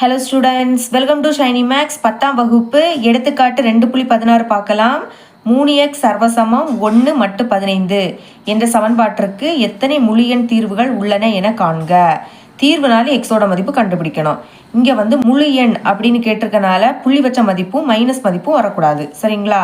Hello students welcome to Shiny Max பத்தாம் வகுப்பு. எடுத்துக்காட்டு ரெண்டு புள்ளி பதினாறு பார்க்கலாம். மூணு எக்ஸ் சர்வசமம் ஒன்று மட்டு பதினைந்து. என்ற சமன்பாட்டிற்கு எத்தனை முழு தீர்வுகள் உள்ளன என காண்க. தீர்வுனால எக்ஸோட மதிப்பு கண்டுபிடிக்கணும். இங்கே வந்து முழு எண் அப்படின்னு கேட்டிருக்கனால புள்ளி வச்ச மதிப்பும் மைனஸ் மதிப்பும் வரக்கூடாது. சரிங்களா?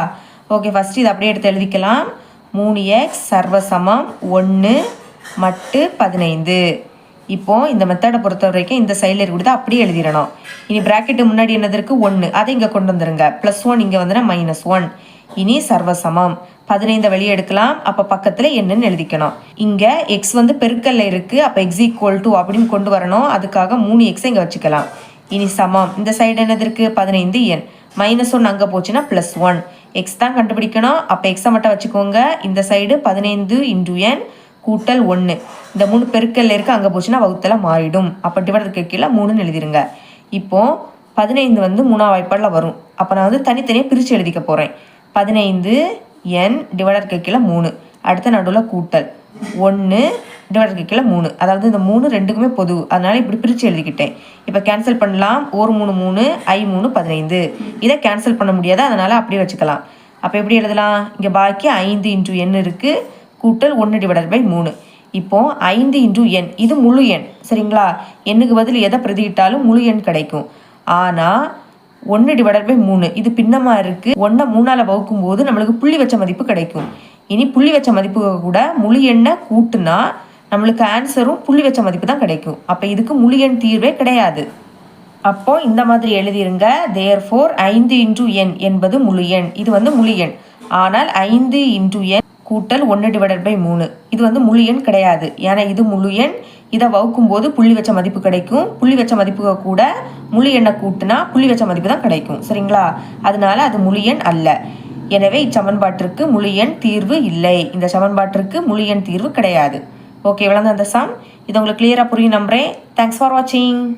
ஓகே ஃபஸ்ட்டு இதை அப்படியே எடுத்து எழுதிக்கலாம். மூணு எக்ஸ் சர்வசமம் ஒன்று மட்டு பதினைந்து. இப்போ இந்த மெத்தடை பொறுத்த வரைக்கும் இந்த சைடில் இருக்கிறது அப்படியே எழுதிடணும். இனி ப்ராக்கெட்டு முன்னாடி என்னது இருக்குது ஒன்று அதை இங்கே கொண்டு வந்துருங்க. ப்ளஸ் ஒன் இங்கே வந்துனா மைனஸ் ஒன் இனி சர்வசமம். பதினைந்த வெளியே எடுக்கலாம். அப்போ பக்கத்தில் என்னன்னு எழுதிக்கணும். இங்கே எக்ஸ் வந்து பெருக்கல்ல இருக்குது அப்போ எக்ஸ் ஈக்குவல் டு அப்படின்னு கொண்டு வரணும். அதுக்காக மூணு எக்ஸை இங்கே வச்சுக்கலாம். இனி சமம். இந்த சைடு என்னது இருக்குது பதினைந்து என் மைனஸ் ஒன் அங்கே போச்சுன்னா ப்ளஸ் ஒன் எக்ஸ் தான் கண்டுபிடிக்கணும். அப்போ எக்ஸை மட்டும் வச்சுக்கோங்க. இந்த சைடு பதினைந்து இன்டு என் கூட்டல் ஒன்று இந்த மூணு பெருக்கல்ல இருக்க அங்கே போச்சுன்னா வகுத்தல மாறிடும். அப்போ டிவைடருக்கு கீழே மூணுன்னு எழுதிருங்க. இப்போது பதினைந்து வந்து மூணா வாய்ப்பாடில் வரும். அப்போ நான் வந்து தனித்தனியாக பிரித்து எழுதிக்க போகிறேன் பதினைந்து என் டிவைடருக்கு கீழே மூணு. அடுத்த நடுவில் கூட்டல். ஒன்று டிவைடருக்கு கீழே மூணு. அதாவது இந்த மூணு ரெண்டுக்குமே பொது. அதனால் இப்படி பிரித்து எழுதிக்கிட்டேன். இப்போ கேன்சல் பண்ணலாம். ஒரு மூணு மூணு ஐ மூணு பதினைந்து. இதை கேன்சல் பண்ண முடியாது? அதனால் அப்படியே வச்சுக்கலாம். அப்போ எப்படி எழுதலாம்? இங்கே பாக்கி ஐந்து இன்ட்டு எண் இருக்குது கூட்டல் ஒன்று டிவைடட் பை மூணு. இப்போ ஐந்து இன்டூ எண் இது முழு எண். சரிங்களா? எண்ணுக்கு பதில் எதை பிரதியிட்டாலும் முழு எண் கிடைக்கும். ஆனால் ஒன்று டிவைடட் பை மூணு இது பின்னமாக இருக்குது ஒன்றை மூணால் வகுக்கும் போது நம்மளுக்கு புள்ளி வச்ச மதிப்பு கிடைக்கும். இனி புள்ளி வச்ச மதிப்பு கூட முழு எண்ணை கூட்டுனா நம்மளுக்கு ஆன்சரும் புள்ளி வச்ச மதிப்பு தான் கிடைக்கும். அப்போ இதுக்கு முழு எண் தீர்வே கிடையாது. அப்போ இந்த மாதிரி எழுதிருங்க. தேர் ஃபோர் ஐந்து இன்டூ எண் என்பது முழு எண். இது வந்து முழு எண். ஆனால் ஐந்து இன்டூ எண் கூட்டல் ஒன்று டிவைடட் பை மூணு. இது வந்து முழு எண் கிடையாது. ஏன்னா இது முழு எண். இதை வகுக்கும் போது புள்ளி வச்ச மதிப்பு கிடைக்கும். புள்ளி வச்ச மதிப்பு கூட முழு எண்ணை கூட்டினா புள்ளி வச்ச மதிப்பு தான் கிடைக்கும். சரிங்களா? அதனால அது முழு எண் அல்ல. எனவே இச்சமன்பாட்டிற்கு முழு எண் தீர்வு இல்லை. இந்த சமன்பாட்டிற்கு முழு எண் தீர்வு கிடையாது. ஓகே விளந்த அந்த சம் இது உங்களுக்கு கிளியராக புரியும் நம்புறேன். தேங்க்ஸ் ஃபார் வாட்சிங்